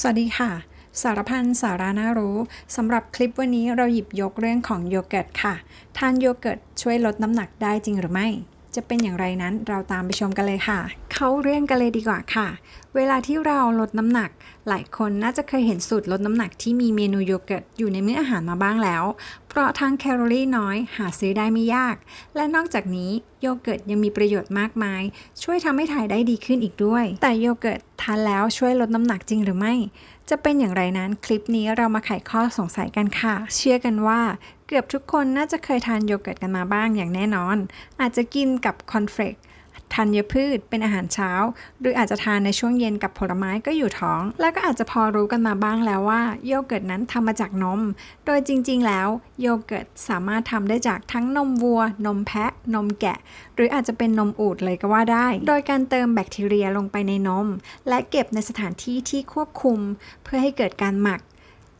สวัสดีค่ะ สารพันสาราน่ารู้สำหรับคลิปวันนี้เราหยิบยกเรื่องของโยเกิร์ตค่ะ ทานโยเกิร์ตช่วยลดน้ำหนักได้จริงหรือไม่ จะเป็นอย่างไรนั้นเราตามไปชมกันเลยค่ะ เข้าเรื่องกันเลยดีกว่าค่ะ เวลาที่เราลดน้ำหนัก หลายคนน่าจะเคยเห็นสูตรลดน้ำหนักที่มีเมนูโยเกิร์ตอยู่ในมื้ออาหารมาบ้างแล้ว เพราะทั้งแคลอรี่น้อยหาซื้อได้ไม่ยาก และนอกจากนี้โยเกิร์ตยังมีประโยชน์มากมาย ช่วยทำให้ถ่ายได้ดีขึ้นอีกด้วย แต่โยเกิร์ตทานแล้วช่วยลดน้ำหนักจริงหรือไม่ จะเป็นอย่างไรนั้นคลิปนี้เรามาไขข้อสงสัยกันค่ะ เชื่อกันว่า เกือบทุกคนน่าจะเคยทานโยเกิร์ตกันมาบ้างอย่างแน่นอน อาจจะกินกับคอนเฟลกธัญพืชเป็นอาหารเช้า หรืออาจจะทานในช่วงเย็นกับผลไม้ก็อยู่ท้อง แล้วก็อาจจะพอรู้กันมาบ้างแล้วว่าโยเกิร์ตนั้นทำมาจากนม โดยจริง ๆ แล้วโยเกิร์ตสามารถทำได้จากทั้งนมวัว นมแพะ นมแกะ หรืออาจจะเป็นนมอูฐเลยก็ว่าได้ โดยการเติมแบคทีเรียลงไปในนม และเก็บในสถานที่ที่ควบคุม เพื่อให้เกิดการหมัก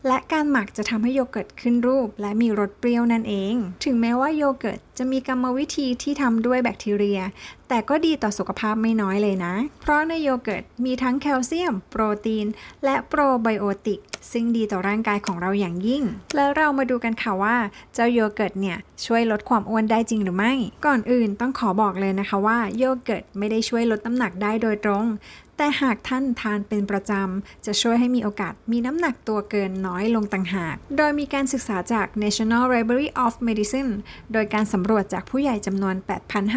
และการหมักจะทำให้โยเกิร์ตขึ้นรูป และมีรสเปรี้ยวนั่นเอง ถึงแม้ว่าโยเกิร์ตจะมีกรรมวิธีที่ทำด้วยแบคทีเรีย แต่ก็ดีต่อสุขภาพไม่น้อยเลยนะ เพราะในโยเกิร์ตมีทั้งแคลเซียม โปรตีน และโปรไบโอติก ซึ่งดีต่อร่างกายของเราอย่างยิ่ง แล้วเรามาดูกันค่ะว่าเจ้าโยเกิร์ตเนี่ยช่วยลดความอ้วนได้จริงหรือไม่ ก่อนอื่นต้องขอบอกเลยนะคะว่าโยเกิร์ตไม่ได้ช่วยลดน้ำหนักได้โดยตรง แต่หากท่านทานเป็นประจำ จะช่วยให้มีโอกาสมีน้ำหนักตัวเกินน้อยลงต่างหาก โดยมีการศึกษาจาก National Library of Medicine โดยการสำรวจจากผู้ใหญ่จำนวน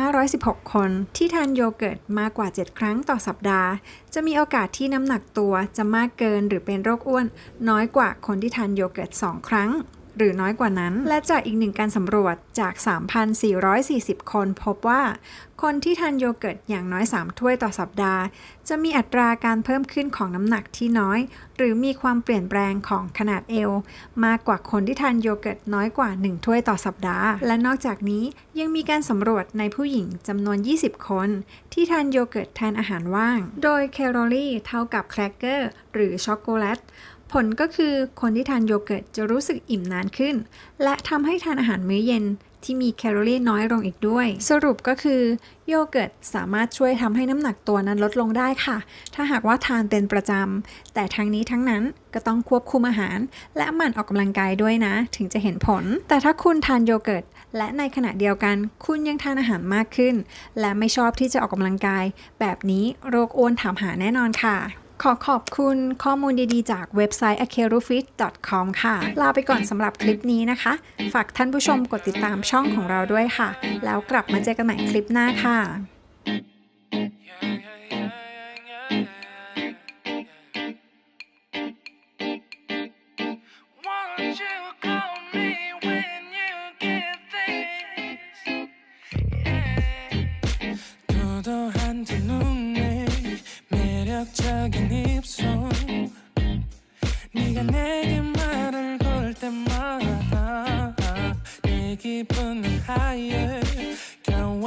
8,516 คน ที่ทานโยเกิร์ตมากกว่า 7 ครั้งต่อสัปดาห์ จะมีโอกาสที่น้ำหนักตัวจะมากเกินหรือเป็นโรคอ้วนน้อยกว่าคนที่ทานโยเกิร์ต 2 ครั้ง หรือน้อยกว่านั้น และจากอีกหนึ่งการสำรวจจาก 3,440 คนพบว่า คนที่ทานโยเกิร์ตอย่างน้อย 3 ถ้วยต่อสัปดาห์ จะมีอัตราการเพิ่มขึ้นของน้ำหนักที่น้อย หรือมีความเปลี่ยนแปลงของขนาดเอว มากกว่าคนที่ทานโยเกิร์ตน้อยกว่า 1 ถ้วยต่อสัปดาห์ และนอกจากนี้ยังมีการสำรวจในผู้หญิงจำนวน 20 คน ที่ทานโยเกิร์ตแทนอาหารว่าง โดยแคลอรี่เท่ากับแครกเกอร์หรือช็อกโกแลต ผลก็คือคนที่ทานโยเกิร์ตจะรู้สึกอิ่มนานขึ้น และทำให้ทานอาหารมื้อเย็นที่มีแคลอรี่น้อยลงอีกด้วย สรุปก็คือโยเกิร์ตสามารถช่วยทำให้น้ำหนักตัวนั้นลดลงได้ค่ะ ถ้าหากว่าทานเป็นประจำ แต่ทั้งนี้ทั้งนั้นก็ต้องควบคุมอาหาร และหมั่นออกกำลังกายด้วยนะ ถึงจะเห็นผล แต่ถ้าคุณทานโยเกิร์ต และในขณะเดียวกัน คุณยังทานอาหารมากขึ้น และไม่ชอบที่จะออกกำลังกาย แบบนี้โรคอ้วนถามหาแน่นอนค่ะ ขอขอบคุณข้อมูลดีๆ จากเว็บไซต์ akerufit.com ค่ะ ลาไปก่อนสำหรับคลิปนี้นะคะ ฝากท่านผู้ชมกดติดตามช่องของเราด้วยค่ะ แล้วกลับมาเจอกันใหม่คลิปหน้าค่ะ Won't you call me when you get this? Yeah. 도도한 두 눈에 매력적인 입술. 네가 내게 말을 걸 때마다. 내 기분은 higher